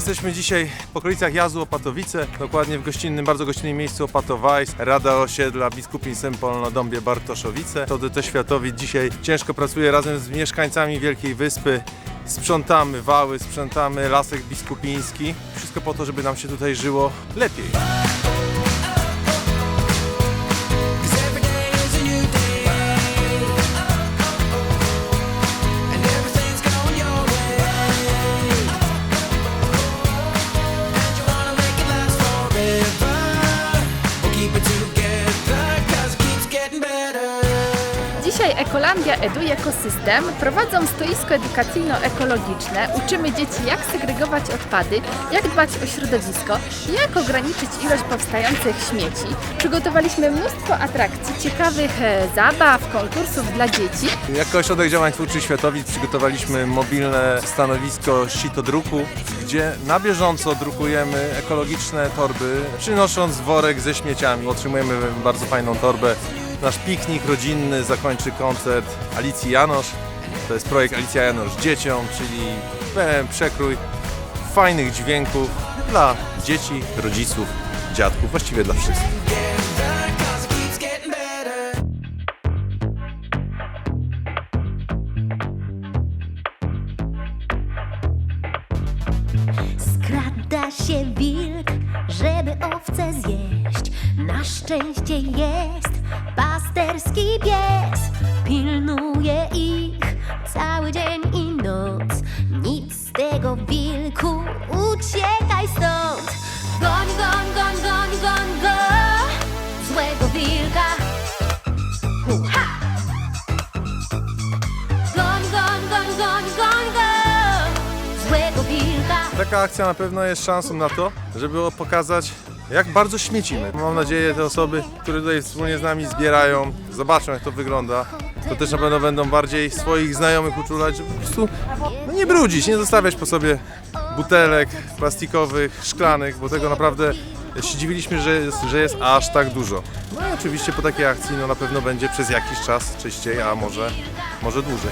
Jesteśmy dzisiaj w okolicach Jazu Opatowice, dokładnie w gościnnym, bardzo gościnnym miejscu Opatowajs, Rada Osiedla Biskupin Sempol na Dąbie Bartoszowice. To DT Światowit dzisiaj ciężko pracuje razem z mieszkańcami Wielkiej Wyspy. Sprzątamy wały, sprzątamy lasek biskupiński. Wszystko po to, żeby nam się tutaj żyło lepiej. Ekolandia Edu jako system prowadzą stoisko edukacyjno-ekologiczne. Uczymy dzieci jak segregować odpady, jak dbać o środowisko, jak ograniczyć ilość powstających śmieci. Przygotowaliśmy mnóstwo atrakcji, ciekawych e, zabaw, konkursów dla dzieci. Jako Ośrodek Działań Twórczych Światowic przygotowaliśmy mobilne stanowisko sitodruku, gdzie na bieżąco drukujemy ekologiczne torby, przynosząc worek ze śmieciami. Otrzymujemy bardzo fajną torbę. Nasz piknik rodzinny zakończy koncert Alicji Janosz. To jest projekt Alicja Janosz dzieciom, czyli pełen przekrój fajnych dźwięków dla dzieci, rodziców, dziadków, właściwie dla wszystkich. Skrada się wilk, żeby owce zjeść. Na szczęście jest pasterski pies. Pilnuje ich cały dzień i noc. Nic z tego wilku, uciekaj stąd. Goń, goń, goń, goń, goń, go. Złego wilka. Taka akcja na pewno jest szansą na to, żeby pokazać, jak bardzo śmiecimy. Mam nadzieję, te osoby, które tutaj wspólnie z nami zbierają, zobaczą, jak to wygląda. To też na pewno będą bardziej swoich znajomych uczulać, żeby po prostu no nie brudzić, nie zostawiać po sobie butelek plastikowych, szklanych, bo tego naprawdę się dziwiliśmy, że jest, że jest aż tak dużo. No i oczywiście po takiej akcji no na pewno będzie przez jakiś czas czyściej, a może, może dłużej.